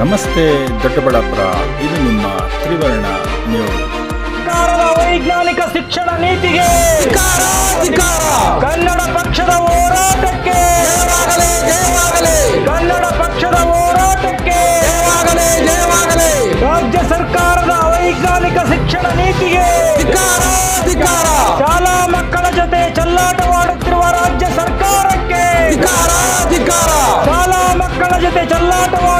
ನಮಸ್ತೆ ದೊಡ್ಡಬಳ್ಳಾಪುರ ಇದು ನಿಮ್ಮ ತ್ರಿವರ್ಣ ನ್ಯೂಸ್ ಸರ್ಕಾರದ ವೈಜ್ಞಾನಿಕ ಶಿಕ್ಷಣ ನೀತಿಗೆ ಕನ್ನಡ ಪಕ್ಷದ ಹೋರಾಟಕ್ಕೆ ಕನ್ನಡ ಪಕ್ಷದ ಹೋರಾಟಕ್ಕೆ ರಾಜ್ಯ ಸರ್ಕಾರದ ವೈಜ್ಞಾನಿಕ ಶಿಕ್ಷಣ ನೀತಿಗೆ ಶಾಲಾ ಮಕ್ಕಳ ಜೊತೆ ಚಲ್ಲಾಟವಾಡುತ್ತಿರುವ ರಾಜ್ಯ ಸರ್ಕಾರಕ್ಕೆ ಶಾಲಾ ಮಕ್ಕಳ ಜೊತೆ ಚೆಲ್ಲಾಟವಾಡುತ್ತಿರುವ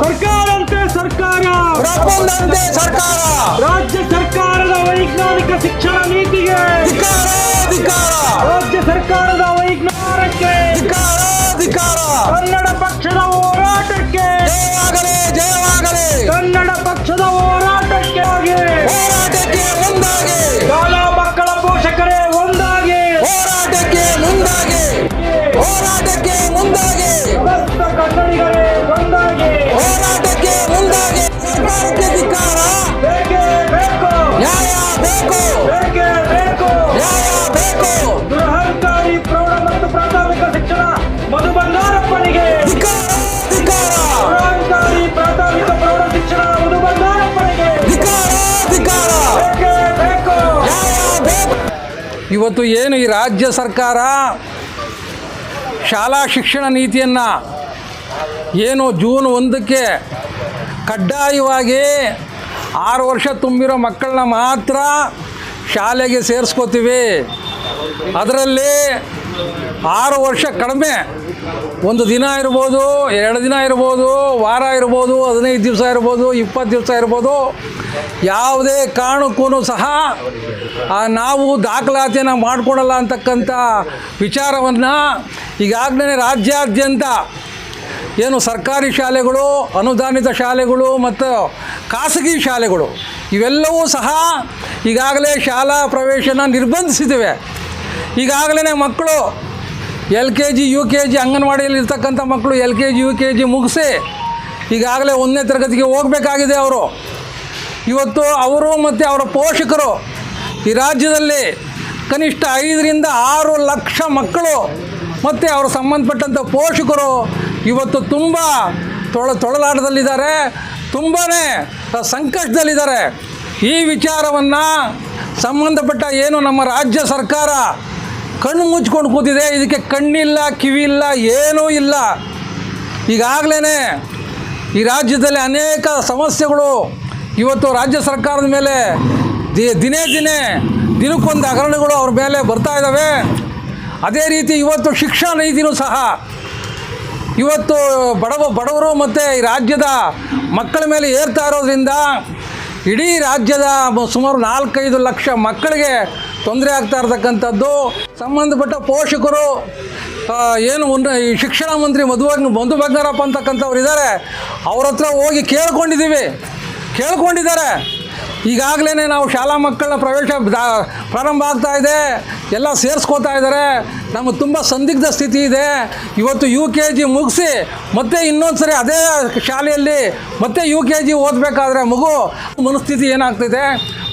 ಸರ್ಕಾರಂತೆ ಸರ್ಕಾರ. ಸರ್ಕಾರ. ರಾಜ್ಯ ಸರ್ಕಾರದ ವೈಜ್ಞಾನಿಕ ಶಿಕ್ಷಣ ನೀತಿಗೆ. ರಾಜ್ಯ ಸರ್ಕಾರದ ವೈಜ್ಞಾನಕ್ಕೆ ಇವತ್ತು ಏನು ಈ ರಾಜ್ಯ ಸರ್ಕಾರ ಶಾಲಾ ಶಿಕ್ಷಣ ನೀತಿಯನ್ನು ಏನು ಜೂನ್ ಒಂದಕ್ಕೆ ಕಡ್ಡಾಯವಾಗಿ ಆರು ವರ್ಷ ತುಂಬಿರೋ ಮಕ್ಕಳನ್ನ ಮಾತ್ರ ಶಾಲೆಗೆ ಸೇರಿಸ್ಕೋತೀವಿ. ಅದರಲ್ಲಿ ಆರು ವರ್ಷ ಕಡಿಮೆ. ಒಂದು ದಿನ ಇರ್ಬೋದು, ಎರಡು ದಿನ ಇರ್ಬೋದು, ವಾರ ಇರ್ಬೋದು, ಹದಿನೈದು ದಿವಸ ಇರ್ಬೋದು, ಇಪ್ಪತ್ತು ದಿವಸ ಇರ್ಬೋದು, ಯಾವುದೇ ಕಾರಣಕ್ಕೂ ಸಹ ನಾವು ದಾಖಲಾತಿಯನ್ನು ಮಾಡಿಕೊಡಲ್ಲ ಅಂತಕ್ಕಂಥ ವಿಚಾರವನ್ನು ಈಗಾಗಲೇ ರಾಜ್ಯಾದ್ಯಂತ ಏನು ಸರ್ಕಾರಿ ಶಾಲೆಗಳು, ಅನುದಾನಿತ ಶಾಲೆಗಳು ಮತ್ತು ಖಾಸಗಿ ಶಾಲೆಗಳು, ಇವೆಲ್ಲವೂ ಸಹ ಈಗಾಗಲೇ ಶಾಲಾ ಪ್ರವೇಶನ ನಿರ್ಬಂಧಿಸಿದ್ದೇವೆ ಈಗಾಗಲೇ ಮಕ್ಕಳು L K G, U K G ಅಂಗನವಾಡಿಯಲ್ಲಿ ಇರ್ತಕ್ಕಂಥ ಮಕ್ಕಳು L K G, U K G ಮುಗಿಸಿ ಈಗಾಗಲೇ ಒಂದನೇ ತರಗತಿಗೆ ಹೋಗಬೇಕಾಗಿದೆ ಅವರು. ಇವತ್ತು ಅವರು ಮತ್ತು ಅವರ ಪೋಷಕರು ಈ ರಾಜ್ಯದಲ್ಲಿ ಕನಿಷ್ಠ ಐದರಿಂದ ಆರು ಲಕ್ಷ ಮಕ್ಕಳು ಮತ್ತು ಅವರು ಸಂಬಂಧಪಟ್ಟಂಥ ಪೋಷಕರು ಇವತ್ತು ತುಂಬ ತೊಳ ತೊಳಲಾಟದಲ್ಲಿದ್ದಾರೆ ತುಂಬಾ ಸಂಕಷ್ಟದಲ್ಲಿದ್ದಾರೆ. ಈ ವಿಚಾರವನ್ನು ಸಂಬಂಧಪಟ್ಟ ಏನು ನಮ್ಮ ರಾಜ್ಯ ಸರ್ಕಾರ ಕಣ್ಣು ಮುಚ್ಕೊಂಡು ಕೂತಿದೆ, ಇದಕ್ಕೆ ಕಣ್ಣಿಲ್ಲ, ಕಿವಿಯಿಲ್ಲ, ಏನೂ ಇಲ್ಲ. ಈಗಾಗಲೇ ಈ ರಾಜ್ಯದಲ್ಲಿ ಅನೇಕ ಸಮಸ್ಯೆಗಳು ಇವತ್ತು ರಾಜ್ಯ ಸರ್ಕಾರದ ಮೇಲೆ ದಿನೇ ದಿನೇ ದಿನಕ್ಕೊಂದು ಹಗರಣಗಳು ಅವ್ರ ಮೇಲೆ ಬರ್ತಾ ಇದ್ದಾವೆ. ಅದೇ ರೀತಿ ಇವತ್ತು ಶಿಕ್ಷಣ ನೀತಿನೂ ಸಹ. ಇವತ್ತು ಬಡವ, ಬಡವರು ಮತ್ತು ಈ ರಾಜ್ಯದ ಮಕ್ಕಳ ಮೇಲೆ ಏರ್ತಾ ಇರೋದ್ರಿಂದ ಇಡೀ ರಾಜ್ಯದ ಸುಮಾರು ನಾಲ್ಕೈದು ಲಕ್ಷ ಮಕ್ಕಳಿಗೆ ತೊಂದರೆ ಆಗ್ತಾ ಇರತಕ್ಕಂಥದ್ದು. ಸಂಬಂಧಪಟ್ಟ ಪೋಷಕರು ಏನು ಉನ್ನ ಈ ಶಿಕ್ಷಣ ಮಂತ್ರಿ ಮಧುವಾಗ ಬಂಧು ಬಂಗಾರಪ್ಪ ಅಂತಕ್ಕಂಥವ್ರು ಇದ್ದಾರೆ ಅವ್ರ ಹತ್ರ ಹೋಗಿ ಕೇಳ್ಕೊಂಡಿದ್ದೀವಿ ಕೇಳ್ಕೊಂಡಿದ್ದಾರೆ. ಈಗಾಗಲೇ ನಾವು ಶಾಲಾ ಮಕ್ಕಳ ಪ್ರವೇಶ ಪ್ರಾರಂಭ ಆಗ್ತಾ ಇದೆ. ಎಲ್ಲ ಸೇರಿಸ್ಕೋತಾ ಇದ್ದಾರೆ. ನಮಗೆ ತುಂಬ ಸಂದಿಗ್ಧ ಸ್ಥಿತಿ ಇದೆ. ಇವತ್ತು ಯು ಕೆ ಜಿ ಮುಗಿಸಿ, ಮತ್ತೆ ಇನ್ನೊಂದು ಸರಿ ಅದೇ ಶಾಲೆಯಲ್ಲಿ ಮತ್ತೆ ಯು ಕೆ ಜಿ ಓದಬೇಕಾದ್ರೆ ಮಗು ಮನಸ್ಥಿತಿ ಏನಾಗ್ತಿದೆ?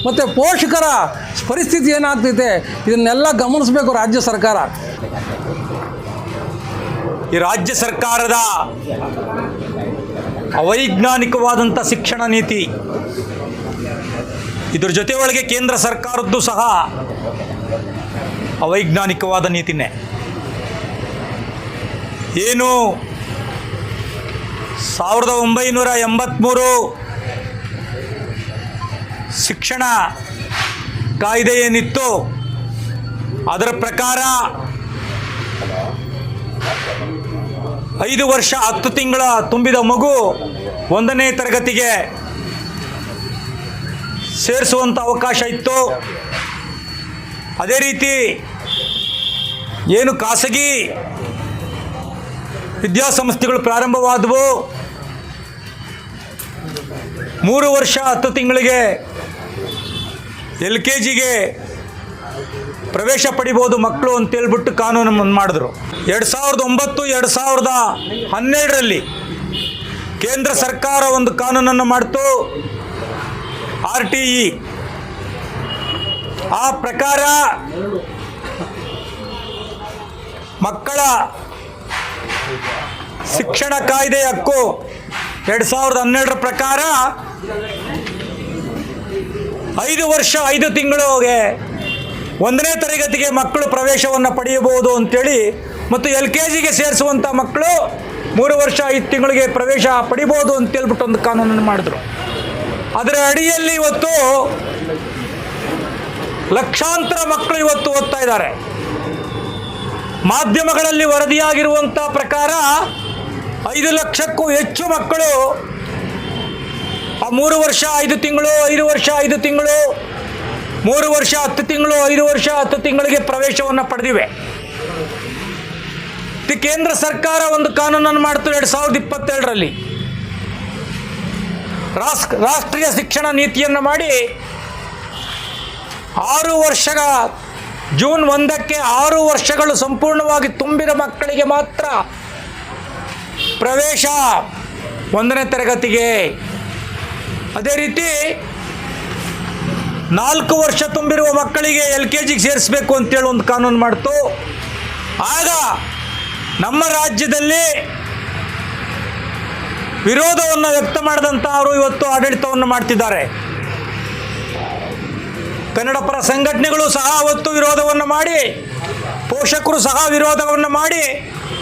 ಮತ್ತು ಪೋಷಕರ ಪರಿಸ್ಥಿತಿ ಏನಾಗ್ತಿದೆ? ಇದನ್ನೆಲ್ಲ ಗಮನಿಸಬೇಕು ರಾಜ್ಯ ಸರ್ಕಾರ. ಈ ರಾಜ್ಯ ಸರ್ಕಾರದ ಅವೈಜ್ಞಾನಿಕವಾದಂಥ ಶಿಕ್ಷಣ ನೀತಿ, ಇದ್ರ ಜೊತೆ ಒಳಗೆ ಕೇಂದ್ರ ಸರ್ಕಾರದ್ದು ಸಹ ಅವೈಜ್ಞಾನಿಕವಾದ ನೀತಿನೇ. ಏನು? ಸಾವಿರದ ಒಂಬೈನೂರ ಎಂಬತ್ತ್ಮೂರು ಶಿಕ್ಷಣ ಕಾಯ್ದೆ ಏನಿತ್ತು ಅದರ ಪ್ರಕಾರ ಐದು ವರ್ಷ ಹತ್ತು ತಿಂಗಳ ತುಂಬಿದ ಮಗು ಒಂದನೇ ತರಗತಿಗೆ ಸೇರಿಸುವಂಥ ಅವಕಾಶ ಇತ್ತು. ಅದೇ ರೀತಿ ಏನು ಖಾಸಗಿ ವಿದ್ಯಾಸಂಸ್ಥೆಗಳು ಪ್ರಾರಂಭವಾದವು? ಮೂರು ವರ್ಷ ಹತ್ತು ತಿಂಗಳಿಗೆ ಎಲ್ ಕೆ ಜಿಗೆ ಪ್ರವೇಶ ಪಡಿಬೋದು ಮಕ್ಕಳು ಅಂತೇಳ್ಬಿಟ್ಟು ಕಾನೂನು ಮಾಡಿದ್ರು. ಎರಡು ಸಾವಿರದ ಒಂಬತ್ತು, ಎರಡು ಸಾವಿರದ ಹನ್ನೆರಡರಲ್ಲಿ ಕೇಂದ್ರ ಸರ್ಕಾರ ಒಂದು ಕಾನೂನನ್ನು ಮಾಡ್ತು. R T E. ಆ ಪ್ರಕಾರ ಮಕ್ಕಳ ಶಿಕ್ಷಣ ಕಾಯ್ದೆಯ ಹಕ್ಕು ಎರಡು ಸಾವಿರದ ಹನ್ನೆರಡರ ಪ್ರಕಾರ ಐದು ವರ್ಷ, ಐದು ತಿಂಗಳಿಗೆ ಒಂದನೇ ತರಗತಿಗೆ ಮಕ್ಕಳು ಪ್ರವೇಶವನ್ನು ಪಡೆಯಬಹುದು ಅಂತೇಳಿ ಮತ್ತು ಎಲ್ ಕೆ ಜಿಗೆ ಸೇರಿಸುವಂಥ ಮಕ್ಕಳು ಮೂರು ವರ್ಷ, ಐದು ತಿಂಗಳಿಗೆ ಪ್ರವೇಶ ಪಡಿಬೋದು ಅಂತೇಳ್ಬಿಟ್ಟು ಒಂದು ಕಾನೂನನ್ನು ಮಾಡಿದ್ರು. ಅದರ ಅಡಿಯಲ್ಲಿ ಇವತ್ತು ಲಕ್ಷಾಂತರ ಮಕ್ಕಳು ಇವತ್ತು ಓದ್ತಾ ಇದ್ದಾರೆ. ಮಾಧ್ಯಮಗಳಲ್ಲಿ ವರದಿಯಾಗಿರುವಂಥ ಪ್ರಕಾರ ಐದು ಲಕ್ಷಕ್ಕೂ ಹೆಚ್ಚು ಮಕ್ಕಳು ಆ ಮೂರು ವರ್ಷ ಐದು ತಿಂಗಳು, ಐದು ವರ್ಷ ಐದು ತಿಂಗಳು, ಮೂರು ವರ್ಷ ಹತ್ತು ತಿಂಗಳು, ಐದು ವರ್ಷ ಹತ್ತು ತಿಂಗಳಿಗೆ ಪ್ರವೇಶವನ್ನು ಪಡೆದಿವೆ. ಕೇಂದ್ರ ಸರ್ಕಾರ ಒಂದು ಕಾನೂನನ್ನು ಮಾಡ್ತು ಎರಡು ಸಾವಿರದ ಇಪ್ಪತ್ತೆರಡರಲ್ಲಿ. ರಾಷ್ಟ್ರೀಯ ಶಿಕ್ಷಣ ನೀತಿಯನ್ನು ಮಾಡಿ ಆರು ವರ್ಷಗಳ ಜೂನ್ ಒಂದಕ್ಕೆ ಆರು ವರ್ಷಗಳು ಸಂಪೂರ್ಣವಾಗಿ ತುಂಬಿದ ಮಕ್ಕಳಿಗೆ ಮಾತ್ರ ಪ್ರವೇಶ ಒಂದನೇ ತರಗತಿಗೆ. ಅದೇ ರೀತಿ ನಾಲ್ಕು ವರ್ಷ ತುಂಬಿರುವ ಮಕ್ಕಳಿಗೆ ಎಲ್ ಕೆ ಜಿಗೆ ಸೇರಿಸಬೇಕು ಅಂತೇಳಿ ಒಂದು ಕಾನೂನು ಮಾಡ್ತು. ಆಗ ನಮ್ಮ ರಾಜ್ಯದಲ್ಲಿ ವಿರೋಧವನ್ನು ವ್ಯಕ್ತ ಮಾಡಿದಂಥ ಅವರು ಇವತ್ತು ಆಡಳಿತವನ್ನು ಮಾಡ್ತಿದ್ದಾರೆ. ಕನ್ನಡ ಪರ ಸಂಘಟನೆಗಳು ಸಹ ಅವತ್ತು ವಿರೋಧವನ್ನು ಮಾಡಿ, ಪೋಷಕರು ಸಹ ವಿರೋಧವನ್ನು ಮಾಡಿ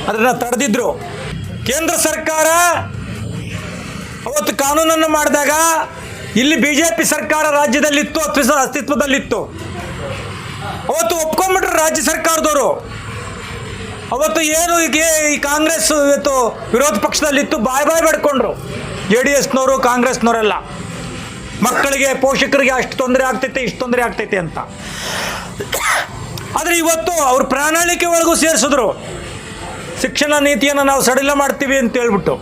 ಅದನ್ನು ತಡೆದಿದ್ರು. ಕೇಂದ್ರ ಸರ್ಕಾರ ಅವತ್ತು ಕಾನೂನನ್ನು ಮಾಡಿದಾಗ ಇಲ್ಲಿ ಬಿ ಜೆ ಪಿ ಸರ್ಕಾರ ರಾಜ್ಯದಲ್ಲಿತ್ತು ಅಥವಾ ಅಸ್ತಿತ್ವದಲ್ಲಿತ್ತು. ಅವತ್ತು ಒಪ್ಕೊಂಡ್ಬಿಟ್ರು ರಾಜ್ಯ ಸರ್ಕಾರದವರು. ಅವತ್ತು ಏನು ಈಗ ಈ ಕಾಂಗ್ರೆಸ್ ಇವತ್ತು ವಿರೋಧ ಪಕ್ಷದಲ್ಲಿತ್ತು, ಬಾಯ್ ಬಾಯ್ ಬೇಡ್ಕೊಂಡ್ರು. J D ಎಸ್ನವರು, ಕಾಂಗ್ರೆಸ್ನವರೆಲ್ಲ. ಮಕ್ಕಳಿಗೆ ಪೋಷಕರಿಗೆ ಅಷ್ಟು ತೊಂದರೆ ಆಗ್ತೈತೆ, ಇಷ್ಟು ತೊಂದರೆ ಆಗ್ತೈತೆ ಅಂತ. ಆದರೆ ಇವತ್ತು ಅವ್ರ ಪ್ರಣಾಳಿಕೆ ಒಳಗೂ ಸೇರಿಸಿದ್ರು. ಶಿಕ್ಷಣ ನೀತಿಯನ್ನು ನಾವು ಸಡಿಲ ಮಾಡ್ತೀವಿ ಅಂತ ಹೇಳ್ಬಿಟ್ಟು.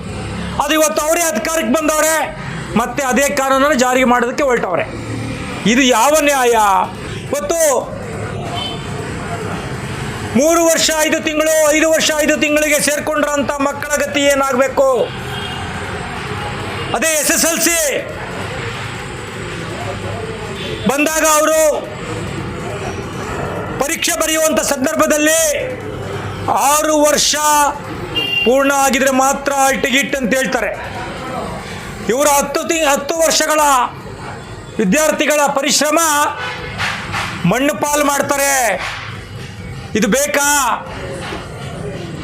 ಅದು ಇವತ್ತು ಅವರೇ ಅಧಿಕಾರಕ್ಕೆ ಬಂದವ್ರೆ, ಮತ್ತೆ ಅದೇ ಕಾನೂನನ್ನು ಜಾರಿಗೆ ಮಾಡೋದಕ್ಕೆ ಹೊರಟವ್ರೆ. ಇದು ಯಾವ ನ್ಯಾಯ? ಇವತ್ತು ಮೂರು ವರ್ಷ, ಐದು ತಿಂಗಳು, ಐದು ವರ್ಷ, ಐದು ತಿಂಗಳಿಗೆ ಸೇರ್ಕೊಂಡ್ರಂಥ ಮಕ್ಕಳ ಗತಿ ಏನಾಗಬೇಕು? ಅದೇ ಎಸ್ ಎಸ್ ಎಲ್ ಸಿ. ಬಂದಾಗ ಅವರು ಪರೀಕ್ಷೆ ಬರೆಯುವಂಥ ಸಂದರ್ಭದಲ್ಲಿ ಆರು ವರ್ಷ ಪೂರ್ಣ ಆಗಿದ್ರೆ ಮಾತ್ರ ಟಿಕೆಟ್ ಅಂತ ಹೇಳ್ತಾರೆ. ಇವರು ಹತ್ತು ತಿ, ಹತ್ತು ವರ್ಷಗಳ ವಿದ್ಯಾರ್ಥಿಗಳ ಪರಿಶ್ರಮ ಮಣ್ಣು ಪಾಲು ಮಾಡ್ತಾರೆ. ಇದು ಬೇಕಾ?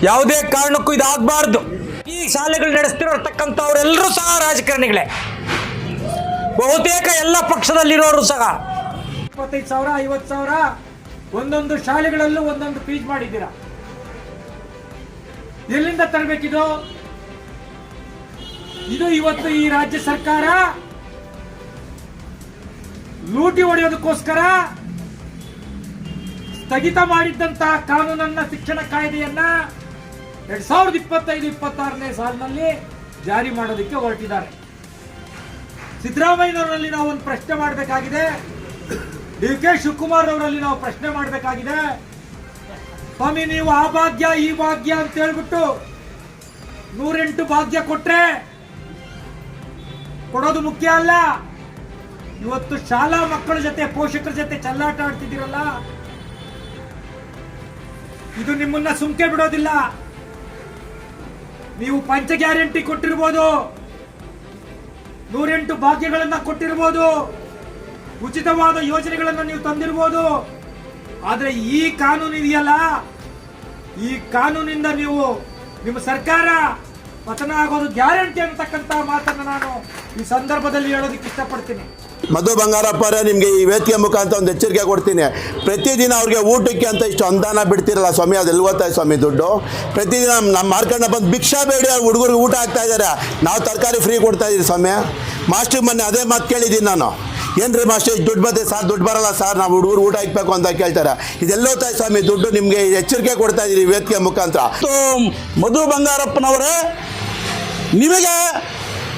ಯಾವುದೇ ಕಾರಣಕ್ಕೂ ಇದಾಗಬಾರ್ದು. ಈ ಶಾಲೆಗಳು ನಡೆಸ್ತಿರತಕ್ಕಂಥವರೆಲ್ಲರೂ ಸಹ ರಾಜಕಾರಣಿಗಳೇ. ಬಹುತೇಕ ಎಲ್ಲ ಪಕ್ಷದಲ್ಲಿರೋರು ಸಹ. ಇಪ್ಪತ್ತೈದು ಸಾವಿರ, ಐವತ್ತು ಸಾವಿರ, ಒಂದೊಂದು ಶಾಲೆಗಳಲ್ಲೂ ಒಂದೊಂದು ಫೀಸ್ ಮಾಡಿದ್ದೀರಾ? ಎಲ್ಲಿಂದ ತರಬೇಕಿದು? ಇದು ಇವತ್ತು ಈ ರಾಜ್ಯ ಸರ್ಕಾರ ಲೂಟಿ ಹೊಡೆಯೋದಕ್ಕೋಸ್ಕರ ಸ್ಥಗಿತ ಮಾಡಿದ್ದಂತಹ ಕಾನೂನನ್ನ ಶಿಕ್ಷಣ ಕಾಯ್ದೆಯನ್ನ ಎರಡ್ ಸಾವಿರದ ಇಪ್ಪತ್ತೈದು, ಇಪ್ಪತ್ತಾರನೇ ಸಾಲಿನಲ್ಲಿ ಜಾರಿ ಮಾಡೋದಕ್ಕೆ ಹೊರಟಿದ್ದಾರೆ. ಸಿದ್ದರಾಮಯ್ಯನವರಲ್ಲಿ ನಾವು ಒಂದು ಪ್ರಶ್ನೆ ಮಾಡಬೇಕಾಗಿದೆ. ಡಿ ಕೆ ಶಿವಕುಮಾರ್ ಅವರಲ್ಲಿ ನಾವು ಪ್ರಶ್ನೆ ಮಾಡಬೇಕಾಗಿದೆ. ಸ್ವಾಮಿ, ನೀವು ಆ ಭಾಗ್ಯ, ಈ ಭಾಗ್ಯ ಅಂತ ಹೇಳ್ಬಿಟ್ಟು ನೂರೆಂಟು ಭಾಗ್ಯ ಕೊಟ್ರೆ ಕೊಡೋದು ಮುಖ್ಯ ಅಲ್ಲ. ಇವತ್ತು ಶಾಲಾ ಮಕ್ಕಳ ಜೊತೆ, ಪೋಷಕರ ಜೊತೆ ಚಲ್ಲಾಟ ಆಡ್ತಿದ್ದೀರಲ್ಲ. ಇದು ನಿಮ್ಮನ್ನ ಸುಮ್ಕೆ ಬಿಡೋದಿಲ್ಲ. ನೀವು ಪಂಚ ಗ್ಯಾರಂಟಿ ಕೊಟ್ಟಿರ್ಬೋದು. ನೂರೆಂಟು ಭಾಗ್ಯಗಳನ್ನ ಕೊಟ್ಟಿರ್ಬೋದು. ಉಚಿತವಾದ ಯೋಜನೆಗಳನ್ನು ನೀವು ತಂದಿರ್ಬೋದು. ಆದ್ರೆ ಈ ಕಾನೂನು ಇದೆಯಲ್ಲ? ಈ ಕಾನೂನಿಂದ ನೀವು ನಿಮ್ಮ ಸರ್ಕಾರ ಪತನ ಆಗೋದು ಗ್ಯಾರಂಟಿ ಅಂತಕ್ಕಂತ ಮಾತನ್ನ ನಾನು ಈ ಸಂದರ್ಭದಲ್ಲಿ ಹೇಳೋದಕ್ಕೆ ಇಷ್ಟಪಡ್ತೀನಿ. ಮಧು ಬಂಗಾರಪ್ಪ ಅವರೇ, ನಿಮಗೆ ಈ ವೇದಿಕೆ ಮುಖಾಂತರ ಒಂದು ಎಚ್ಚರಿಕೆ ಕೊಡ್ತೀನಿ. ಪ್ರತಿದಿನ ಅವ್ರಿಗೆ ಊಟಕ್ಕೆ ಅಂತ ಇಷ್ಟು ಅನುದಾನ ಬಿಡ್ತಿರಲ್ಲ ಸ್ವಾಮಿ, ಅದು ಓದ್ತಾ ಸ್ವಾಮಿ ದುಡ್ಡು? ಪ್ರತಿದಿನ ನಮ್ಮ ಮಾರ್ಕಂಡ ಬಂದು ಭಿಕ್ಷಾ ಬೇಡಿ, ಅವ್ರು ಹುಡುಗರಿಗೆ ಊಟ ಹಾಕ್ತಾ ಇದ್ದಾರೆ ನಾವು ತರಕಾರಿ ಫ್ರೀ ಕೊಡ್ತಾ ಇದ್ದೀವಿ ಸ್ವಾಮಿ. ಮಾಸ್ಟ್ರಿಗೆ ಮೊನ್ನೆ ಅದೇ ಮಾತು ಕೇಳಿದ್ದೀನಿ ನಾನು. ಏನ್ರಿ ಮಾಸ್ಟರ್, ಇಷ್ಟು ದುಡ್ಡು ಬಂದೆ ಸರ್, ದುಡ್ಡು ಬರಲ್ಲ ಸರ್, ನಾವು ಹುಡುಗರು ಊಟ ಹಾಕ್ಬೇಕು ಅಂತ ಕೇಳ್ತಾರೆ. ಇದೆಲ್ಲೋತಾ ಸ್ವಾಮಿ ದುಡ್ಡು ನಿಮಗೆ ಎಚ್ಚರಿಕೆ ಕೊಡ್ತಾ ಇದ್ದೀರಿ ವೇದಿಕೆ ಮುಖಾಂತರ. ಮಧು ಬಂಗಾರಪ್ಪನವರೇ, ನಿಮಗೆ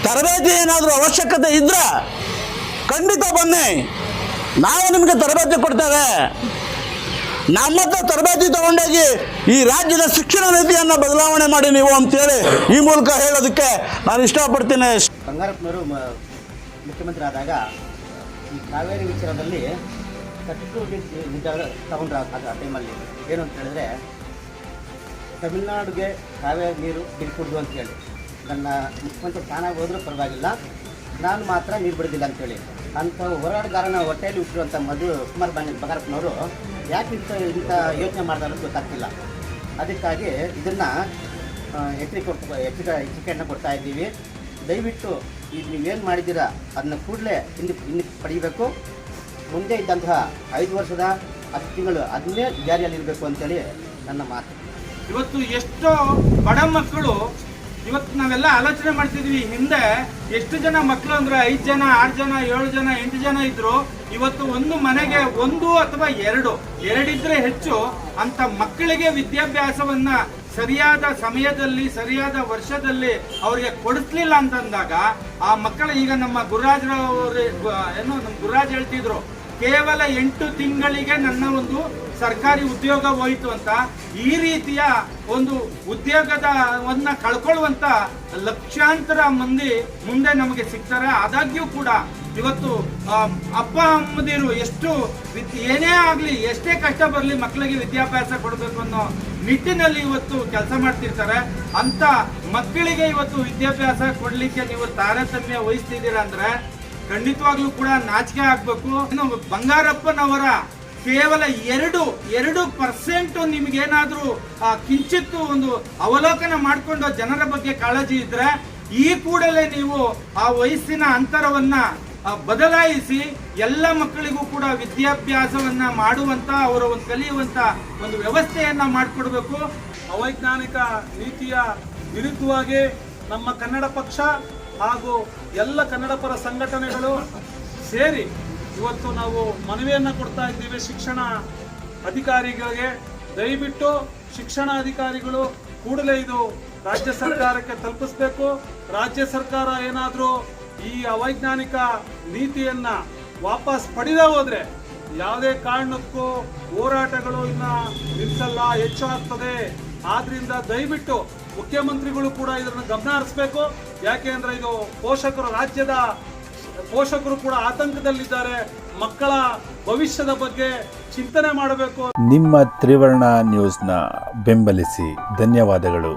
ತರಬೇತಿ ಏನಾದರೂ ಅವಶ್ಯಕತೆ ಇದ್ರೆ ಖಂಡಿತ ಬನ್ನಿ. ನಾವು ನಿಮಗೆ ತರಬೇತಿ ಕೊಡ್ತೇವೆ. ನಮ್ಮ ಹತ್ರ ತರಬೇತಿ ತಗೊಂಡೋಗಿ ಈ ರಾಜ್ಯದ ಶಿಕ್ಷಣ ನೀತಿಯನ್ನು ಬದಲಾವಣೆ ಮಾಡಿ ನೀವು ಅಂತೇಳಿ ಈ ಮೂಲಕ ಹೇಳೋದಕ್ಕೆ ನಾನು ಇಷ್ಟಪಡ್ತೀನಿ. ಬಂಗಾರಪ್ಪನವರು ಮುಖ್ಯಮಂತ್ರಿ ಆದಾಗ ಈ ಕಾವೇರಿ ವಿಚಾರದಲ್ಲಿ ಕಟ್ಟು ನಿರ್ಧಾರ ತಗೊಂಡ್ರ ಆ ಟೈಮಲ್ಲಿ. ಏನು ಅಂತ ಹೇಳಿದ್ರೆ, ತಮಿಳುನಾಡಿಗೆ ಕಾವೇರಿ ನೀರು ಬಿಡ್ಕೊಡ್ದು ಅಂತ ಹೇಳಿ. ನನ್ನ ಮುಖ್ಯಮಂತ್ರಿ ತಾನಾಗಿ ಹೋದ್ರೂ ಪರವಾಗಿಲ್ಲ. ನಾನು ಮಾತ್ರ ನೀರು ಬಿಡೋದಿಲ್ಲ ಅಂತೇಳಿ. ಅಂಥ ಹೋರಾಟಗಾರನ ಹೊಟ್ಟೆಯಲ್ಲಿ ಹುಟ್ಟಿರುವಂಥ ಮಧು ಕುಮಾರ್ ಬಾಂಗ್ ಬಗಾರಪ್ಪನವರು ಯಾಕೆ ಇಂಥ ಇಂಥ ಯೋಚನೆ ಮಾಡಿದಾರು ಗೊತ್ತಾಗ್ತಿಲ್ಲ. ಅದಕ್ಕಾಗಿ ಇದನ್ನು ಎಚ್ಚರಿಕೆ ಕೊಟ್ಟು ಎಚ್ಚರಿಕೆ, ಎಚ್ಚರಿಕೆಯನ್ನು ಕೊಡ್ತಾ ಇದ್ದೀವಿ. ದಯವಿಟ್ಟು ಈಗ ನೀವೇನು ಮಾಡಿದ್ದೀರಾ ಅದನ್ನ ಕೂಡಲೇ ಹಿಂದೆ ಹಿಂದೆ ಪಡೀಬೇಕು ಮುಂದೆ ಇದ್ದಂತಹ ಐದು ವರ್ಷದ ಹತ್ತು ತಿಂಗಳು ಅದನ್ನೇ ಜಾರಿಯಲ್ಲಿರಬೇಕು ಅಂತೇಳಿ ನನ್ನ ಮಾತು. ಇವತ್ತು ಎಷ್ಟೋ ಬಡ ಮಕ್ಕಳು ಇವತ್ತು ನಾವೆಲ್ಲ ಆಲೋಚನೆ ಮಾಡ್ತಿದ್ವಿ. ಹಿಂದೆ ಎಷ್ಟು ಜನ ಮಕ್ಕಳು ಅಂದ್ರೆ ಐದು ಜನ, ಆರು ಜನ, ಏಳು ಜನ, ಎಂಟು ಜನ ಇದ್ರು. ಇವತ್ತು ಒಂದು ಮನೆಗೆ ಒಂದು ಅಥವಾ ಎರಡು, ಎರಡಿದ್ರೆ ಹೆಚ್ಚು ಅಂತ ಮಕ್ಕಳಿಗೆ ವಿದ್ಯಾಭ್ಯಾಸವನ್ನ ಸರಿಯಾದ ಸಮಯದಲ್ಲಿ, ಸರಿಯಾದ ವರ್ಷದಲ್ಲಿ ಅವರಿಗೆ ಕೊಡಿಸ್ಲಿಲ್ಲ ಅಂತಂದಾಗ ಆ ಮಕ್ಕಳು ಈಗ ನಮ್ಮ ಗುರುರಾಜ್ರವ್ರು, ಏನು ನಮ್ಮ ಗುರುರಾಜ್ ಹೇಳ್ತಿದ್ರು ಕೇವಲ ಎಂಟು ತಿಂಗಳಿಗೆ ನನ್ನ ಒಂದು ಸರ್ಕಾರಿ ಉದ್ಯೋಗ ಹೋಯಿತು ಅಂತ ಈ ರೀತಿಯ ಒಂದು ಉದ್ಯೋಗದವನ್ನ ಕಳ್ಕೊಳ್ಳುವಂತ ಲಕ್ಷಾಂತರ ಮಂದಿ ಮುಂದೆ ನಮಗೆ ಸಿಗ್ತಾರೆ. ಆದಾಗ್ಯೂ ಕೂಡ ಇವತ್ತು ಅಪ್ಪ, ಅಮ್ಮದಿರು ಎಷ್ಟು ಏನೇ ಆಗಲಿ, ಎಷ್ಟೇ ಕಷ್ಟ ಬರಲಿ ಮಕ್ಕಳಿಗೆ ವಿದ್ಯಾಭ್ಯಾಸ ಕೊಡಬೇಕು ಅನ್ನೋ ನಿಟ್ಟಿನಲ್ಲಿ ಇವತ್ತು ಕೆಲಸ ಮಾಡ್ತಿರ್ತಾರೆ. ಅಂತ ಮಕ್ಕಳಿಗೆ ಇವತ್ತು ವಿದ್ಯಾಭ್ಯಾಸ ಕೊಡಲಿಕ್ಕೆ ನೀವು ತಾರತಮ್ಯ ವಹಿಸ್ತಿದ್ದೀರಾ ಅಂದ್ರೆ ಖಂಡಿತವಾಗ್ಲೂ ಕೂಡ ನಾಚಿಕೆ ಆಗ್ಬೇಕು. ಬಂಗಾರಪ್ಪನವರ ಕೇವಲ ಎರಡು ಎರಡು ಪರ್ಸೆಂಟ್ ಆ, ಕಿಂಚಿತ್ತು ಒಂದು ಅವಲೋಕನ ಮಾಡಿಕೊಂಡು ಜನರ ಬಗ್ಗೆ ಕಾಳಜಿ ಇದ್ರೆ ಈ ಕೂಡಲೇ ನೀವು ಆ ವಯಸ್ಸಿನ ಅಂತರವನ್ನ ಬದಲಾಯಿಸಿ ಎಲ್ಲ ಮಕ್ಕಳಿಗೂ ಕೂಡ ವಿದ್ಯಾಭ್ಯಾಸವನ್ನ ಮಾಡುವಂತ ಅವರ ಒಂದು ಕಲಿಯುವಂತ ಒಂದು ವ್ಯವಸ್ಥೆಯನ್ನ ಮಾಡಿಕೊಡ್ಬೇಕು. ಅವೈಜ್ಞಾನಿಕ ನೀತಿಯ ವಿರುದ್ಧವಾಗಿ ನಮ್ಮ ಕನ್ನಡ ಪಕ್ಷ ಹಾಗೂ ಎಲ್ಲ ಕನ್ನಡ ಪರ ಸಂಘಟನೆಗಳು ಸೇರಿ ಇವತ್ತು ನಾವು ಮನವಿಯನ್ನು ಕೊಡ್ತಾ ಇದ್ದೀವಿ ಶಿಕ್ಷಣ ಅಧಿಕಾರಿಗಳಿಗೆ. ದಯವಿಟ್ಟು ಶಿಕ್ಷಣ ಅಧಿಕಾರಿಗಳು ಕೂಡಲೇ ಇದು ರಾಜ್ಯ ಸರ್ಕಾರಕ್ಕೆ ತಲುಪಿಸ್ಬೇಕು. ರಾಜ್ಯ ಸರ್ಕಾರ ಏನಾದರೂ ಈ ಅವೈಜ್ಞಾನಿಕ ನೀತಿಯನ್ನು ವಾಪಸ್ ಪಡೆದೇ ಹೋದರೆ ಯಾವುದೇ ಕಾರಣಕ್ಕೂ ಹೋರಾಟಗಳು ಇನ್ನು ನಿಲ್ಲಿಸಲ್ಲ ಹೆಚ್ಚಾಗ್ತದೆ. ಆದ್ರಿಂದ ದಯವಿಟ್ಟು ಮುಖ್ಯಮಂತ್ರಿಗಳು ಕೂಡ ಇದನ್ನು ಗಮನ ಹರಿಸ್ಬೇಕು. ಯಾಕೆ ಅಂದ್ರೆ ಇದು ಪೋಷಕರು ರಾಜ್ಯದ ಪೋಷಕರು ಕೂಡ ಆತಂಕದಲ್ಲಿದ್ದಾರೆ. ಮಕ್ಕಳ ಭವಿಷ್ಯದ ಬಗ್ಗೆ ಚಿಂತನೆ ಮಾಡಬೇಕು ನಿಮ್ಮ ತ್ರಿವರ್ಣ ನ್ಯೂಸ್ನ ಬೆಂಬಲಿಸಿ ಧನ್ಯವಾದಗಳು.